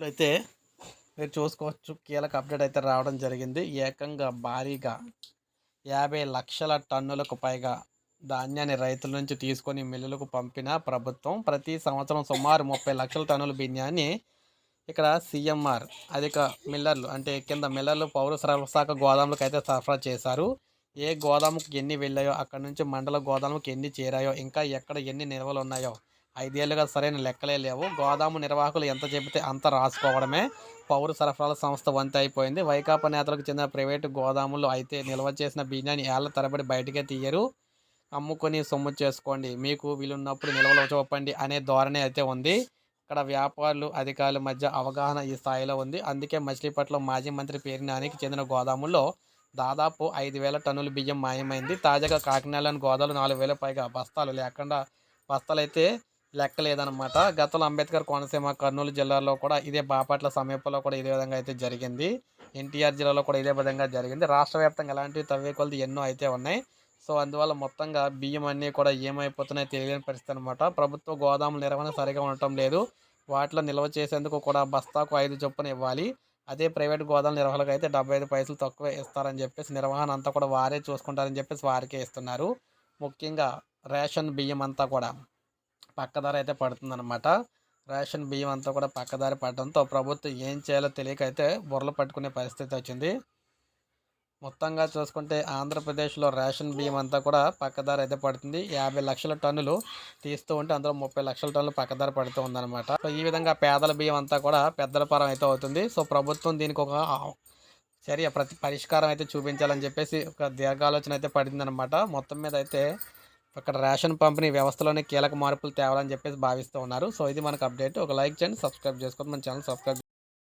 చూసుకున్నట్లయితే మీరు చూసుకోవచ్చు కీలక అప్డేట్ అయితే రావడం జరిగింది. ఏకంగా భారీగా యాభై లక్షల టన్నులకు పైగా ధాన్యాన్ని రైతుల నుంచి తీసుకొని మిల్లులకు పంపిన ప్రభుత్వం ప్రతి సంవత్సరం సుమారు ముప్పై లక్షల టన్నుల బియ్యాన్ని ఇక్కడ సీఎంఆర్ అధిక మిల్లర్లు అంటే కింద మిల్లర్లు పౌర సరఫరా గోదాములకు అయితే సరఫరా చేశారు. ఏ గోదాముకు ఎన్ని వెళ్ళాయో అక్కడ నుంచి మండల గోదాముకి ఎన్ని చేరాయో ఇంకా ఎక్కడ ఎన్ని నిల్వలు ఉన్నాయో ఐదేళ్ళుగా సరైన లెక్కలే లేవు. గోదాము నిర్వాహకులు ఎంత చెబితే అంత రాసుకోవడమే. పౌర సరఫరాల సంస్థ వంతు అయిపోయింది. వైకాపా నేతలకు చెందిన ప్రైవేటు గోదాములు అయితే నిల్వ చేసిన బియ్యాన్ని ఏళ్ళ తరబడి బయటకే తీయరు. అమ్ముకొని సొమ్ము చేసుకోండి. మీకు వీలున్నప్పుడు నిల్వలు చూపండి అనే ధోరణి అయితే ఉంది. ఇక్కడ వ్యాపారులు అధికారుల మధ్య అవగాహన ఈ స్థాయిలో ఉంది. అందుకే మచిలీపట్నం మాజీ మంత్రి పేరినానికి చెందిన గోదాముల్లో దాదాపు ఐదు వేల టన్నుల బియ్యం మాయమైంది. తాజాగా కాకినాడలోని గోదాములు నాలుగు వేల పైగా బస్తాలు లేకుండా బస్తాలు అయితే లెక్కలేదనమాట గతంలో అంబేద్కర్ కోనసీమ కర్నూలు జిల్లాలో కూడా ఇదే బాపట్ల సమీపంలో కూడా ఇదే విధంగా అయితే జరిగింది. ఎన్టీఆర్ జిల్లాలో కూడా ఇదే విధంగా జరిగింది. రాష్ట్ర వ్యాప్తంగా ఎలాంటి తవ్వే కొలది ఎన్నో అయితే ఉన్నాయి. సో అందువల్ల మొత్తంగా బియ్యం అన్నీ కూడా ఏమైపోతున్నాయో తెలియని పరిస్థితి అనమాట ప్రభుత్వ గోదాముల నిర్వహణ సరిగా ఉండటం లేదు. వాటిలో నిల్వ చేసేందుకు కూడా బస్తాకు ఐదు చొప్పున ఇవ్వాలి. అదే ప్రైవేట్ గోదాముల నిర్వహణకు అయితే డెబ్బై ఐదు పైసలు తక్కువ ఇస్తారని చెప్పేసి నిర్వహణ అంతా కూడా వారే చూసుకుంటారని చెప్పేసి వారికే ఇస్తున్నారు. ముఖ్యంగా రేషన్ బియ్యం అంతా కూడా. పక్కదారి అయితే పడుతుందన్నమాట. రేషన్ బియ్యం అంతా కూడా పక్కదారి పడడంతో ప్రభుత్వం ఏం చేయాలో తెలియక అయితే బుర్రలు పట్టుకునే పరిస్థితి వచ్చింది. మొత్తంగా చూసుకుంటే ఆంధ్రప్రదేశ్లో రేషన్ బియ్యం అంతా కూడా పక్కదారి అయితే పడుతుంది. యాభై లక్షల టన్నులు తీస్తూ ఉంటే అందులో ముప్పై లక్షల టన్నులు పక్కదారి పడుతూ ఉందన్నమాట. సో ఈ విధంగా పేదల బియ్యం అంతా కూడా పెద్దల పరం అయితే అవుతుంది. సో ప్రభుత్వం దీనికి ఒక చర్య ప్రతి పరిష్కారం అయితే చూపించాలని చెప్పేసి ఒక దీర్ఘాలోచన అయితే పడిందనమాట మొత్తం మీద అయితే అక్కడ రేషన్ పంపిణీ వ్యవస్థలోనే కీలక మార్పులు తేవాలని చెప్పేసి భావిస్తూ ఉన్నారు. సో ఇది మనకు అప్డేట్. ఒక లైక్ చేయండి సబ్స్క్రైబ్ చేసుకోండి. మన ఛానల్ సబ్స్క్రైబ్